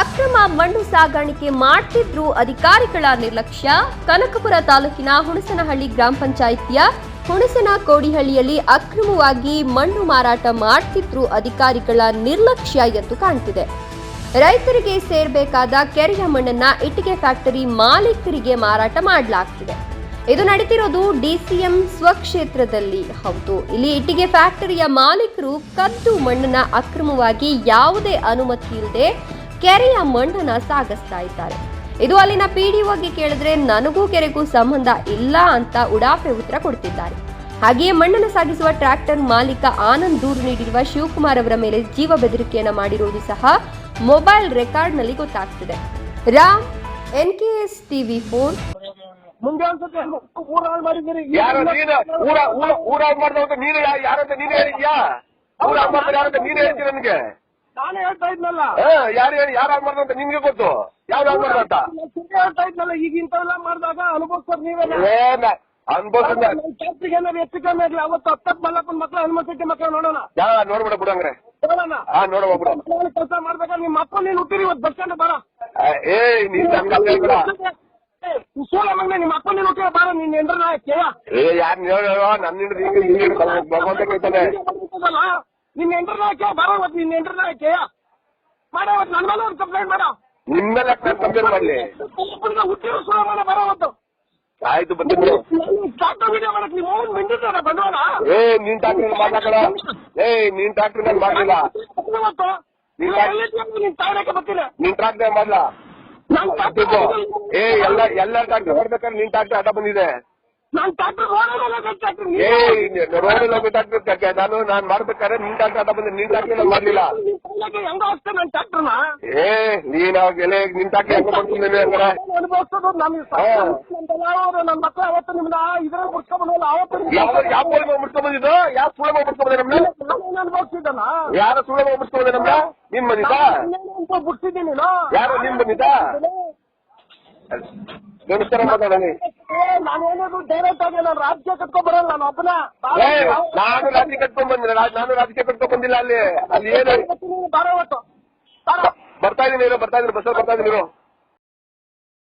ಅಕ್ರಮ ಮಣ್ಣು ಸಾಗಾಣಿಕೆ ಮಾಡ್ತಿದ್ರು ಅಧಿಕಾರಿಗಳ ನಿರ್ಲಕ್ಷ್ಯ. ಕನಕಪುರ ತಾಲೂಕಿನ ಹುಣಸನಹಳ್ಳಿ ಗ್ರಾಮ ಪಂಚಾಯಿತಿಯ ಹುಣಸನ ಕೋಡಿಹಳ್ಳಿಯಲ್ಲಿ ಅಕ್ರಮವಾಗಿ ಮಣ್ಣು ಮಾರಾಟ ಮಾಡ್ತಿದ್ರು ಅಧಿಕಾರಿಗಳ ನಿರ್ಲಕ್ಷ್ಯ ಎಂದು ಕಾಣ್ತಿದೆ. ರೈತರಿಗೆ ಸೇರಬೇಕಾದ ಕೆರೆಯ ಮಣ್ಣನ್ನ ಇಟ್ಟಿಗೆ ಫ್ಯಾಕ್ಟರಿ ಮಾಲೀಕರಿಗೆ ಮಾರಾಟ ಮಾಡಲಾಗ್ತಿದೆ. ಇದು ನಡೀತಿರೋದು ಡಿಸಿಎಂ ಸ್ವಕ್ಷೇತ್ರದಲ್ಲಿ. ಹೌದು, ಇಲ್ಲಿ ಇಟ್ಟಿಗೆ ಫ್ಯಾಕ್ಟರಿಯ ಮಾಲೀಕರು ಕದ್ದು ಮಣ್ಣನ್ನ ಅಕ್ರಮವಾಗಿ ಯಾವುದೇ ಅನುಮತಿ ಇಲ್ಲದೆ ಕೆರೆಯ ಮಂಡನ ಸಾಗಿಸ್ತಾ ಇದ್ದಾರೆ. ಇದು ಅಲ್ಲಿನ ಪಿಡಿಒಗೆ ಕೇಳಿದ್ರೆ ನನಗೂ ಕೆರೆಗೂ ಸಂಬಂಧ ಇಲ್ಲ ಅಂತ ಉಡಾಫೆ ಉತ್ತರ ಕೊಡ್ತಿದ್ದಾರೆ. ಹಾಗೆಯೇ ಮಣ್ಣನ್ನು ಸಾಗಿಸುವ ಟ್ರ್ಯಾಕ್ಟರ್ ಮಾಲೀಕ ಆನಂದ್ ದೂರು ನೀಡಿರುವ ಶಿವಕುಮಾರ್ ಅವರ ಮೇಲೆ ಜೀವ ಬೆದರಿಕೆಯನ್ನ ಮಾಡಿರುವುದು ಸಹ ಮೊಬೈಲ್ ರೆಕಾರ್ಡ್ನಲ್ಲಿ ಗೊತ್ತಾಗ್ತಿದೆ. Ram NKS TV four. ಮುಂದೆ ಯಾರು ನೀನು? ಊರ ಊರ ಊರ ಮಾಡ್ದವಂತ ನೀನು ಯಾರಂತ ಯಾರಂತ ನನಗೆ? ನಾನೇ ಹೇಳ್ತಾ ಇದ್ನಲ್ಲ. ಯಾರು ಹೇಳಿ ಯಾರು ಆಗ್ಬಾರ್ದು ಅಂತ ನಿಮ್ಗೆ ಗೊತ್ತು? ಯಾವ್ದು ಆಗ್ಬಾರ್ದು ಅಂತ? ಹೇಳ್ತಾ ಇದ್ನಲ್ಲ ಈಗ ಇಂಥವೆಲ್ಲ ಮಾಡಿದಾಗ ಅನುಭವಿಸೋದು ನೀವೇ ಫ್ಯಾಕ್ಟ್ರಿಗೆ ಏನಾದ್ರು ಹೆಚ್ಚು ಕಮ್ಮಿ ಆಗ್ಲಿ ಅವತ್ತು ಹತ್ತತ್ತು ಮಲ್ಲಪ್ಪನ ಮಕ್ಕಳು ಹನುಮಂತಕ್ಕೆ ಮಕ್ಕಳು ನೋಡೋಣ. ಯಾ ನೋಡ್ಬಿಡ ಬಿಡಂಗ್ರೆ ನೋಡೋಣ. ಹಾ ನೋಡುವ ಬಿಡು. ಕೆಲಸ ಮಾಡ್ಬೇಕಾದ್ರೆ ನಿಮ್ಮ ಅಪ್ಪ ನೀನು ಹುಟ್ಟಿರಿ ಇವತ್ತು ಬಸ್ ಸ್ಟ್ಯಾಂಡ್ ಬರ ಏ ನೀನ್ ಸೋಲ ಮಗನೆ ನಿಮ್ಮ ಅಪ್ಪ ನೀನು ಹುಟ್ಟಿರ ಬಾರ ನೀನ್ ಎಂದ್ರ ಕೇಯ ಏ ಯಾರು ನನ್ನ ಭಗವಂತ ಕೇಳ್ತಾನೆ ನಿನ್ನ ಎಂದ್ರ ಕೇಳ ಬರೋವತ್ ನಿನ್ನ ಎಂದ್ರ ಹಾಕಿ ಮಾಡ ಇವತ್ತು ನನ್ನ ಮೇಲೆ ಒಂದು ಕಂಪ್ಲೇಂಟ್ ಮಾಡ. ನಿಮ್ಮೆಲ್ಲ ಕಂಪ್ಲೇಂಟ್ ಮಾಡಲಿ. ಹುಟ್ಟಿರೋ ಸುಳ ಮಾಡ ಬರ ಇವತ್ತು ಆಯ್ತು ಡಾಕ್ಟರ್ ವಿಡಿಯೋ ಮಾಡಕ್ ನೀವು ಬಂದಿದ್ದಾರ ಏ ನೀನ್ ಡಾಕ್ಟರ್ ಮಾತಾಡ ಏ ನೀನ್ ಡಾಕ್ಟರ್ ನಾನು ಮಾಡಲಿಲ್ಲ ನೀನ್ ಟ್ರಾಕ್ಟರ್ ಮಾಡಲ್ಲ ಏ ಎಲ್ಲ ಎಲ್ಲ ಡಾಕ್ಟರ್ ಹೊಡ್ಬೇಕಾದ್ರೆ ನಿನ್ ಡಾಕ್ಟರ್ ಅಡ್ಡ ಬಂದಿದೆ ನಾನ್ ಡಾಕ್ಟರ್ ಹೋಗಿ ಡಾಕ್ಟರ್ ನಾನು ನಾನ್ ಮಾಡ್ಬೇಕಾದ್ರೆ ನಿನ್ ಡಾಕ್ಟರ್ ಆಟ ಬಂದ್ರೆ ನಿನ್ ಡಾಕ್ಟರ್ ಮಾಡ್ಲಿಲ್ಲ ಹೆಂಗ ಅಷ್ಟೇ ನನ್ ಡಾಕ್ಟರ್ನ ಏ ನೀನ್ ಎಲೆ ನಿನ್ ಡಾಕ್ಟರ್ ಅನುಭವಿಸೋದು ನನ್ನ ಮಕ್ಕಳು ಅವತ್ತು ನಿಮ್ನ ಇದ್ರಲ್ಲಿ ಮುಡ್ಸ್ಕೊಂಡ್ಬಂದಲ್ಲ ಅವತ್ತು ಯಾವ ಯಾವ ಸುಳ್ಳ ಮುಡ್ಸ್ಕೊಂಡ್ ಬಂದಿದ್ದು ಯಾವ ಸುಳ್ಳ ಮುಡ್ಸ್ಕೊಂಡ್ ಬಂದೆ ನಮ್ನ ನಾನೇನು ಅನುಭವಿಸಿದ್ದಲ್ಲ ಯಾರ ಸುಳ್ಳ ಮುಡ್ಸ್ಕೊಂಡ್ ನಮ್ನ ನಿಮ್ ಬಂದಿದ್ದ ಅಂತ ಯಾರು ನಿಮ್ ಬಂದಿದ್ದ ಮಾತಾಡಲಿ ಏ ನಾನೇನಾದ್ರು ಡೈರೆಕ್ಟ್ ಆಗಿ ನಾನು ರಾಜ್ಯ ಕಟ್ಕೊಂಡ್ ಬರಲ್ಲ ನಾನು ಒಬ್ಬನ ನಾನು ರಾಜ್ಯ ಕಟ್ಕೊಂಡ್ ಬಂದಿಲ್ಲ ನಾನು ರಾಜಕೀಯ ಕಟ್ಕೊಂಡ್ ಬಂದಿಲ್ಲ ಅಲ್ಲಿ ಅಲ್ಲಿ ಏನು ಬಾರೋ ಬರ್ತಾ ಇದೀನಿ ಬರ್ತಾ ಇದೀನಿ ಬಸ್ಸಲ್ಲಿ ಬರ್ತಾ ಇದೀನಿ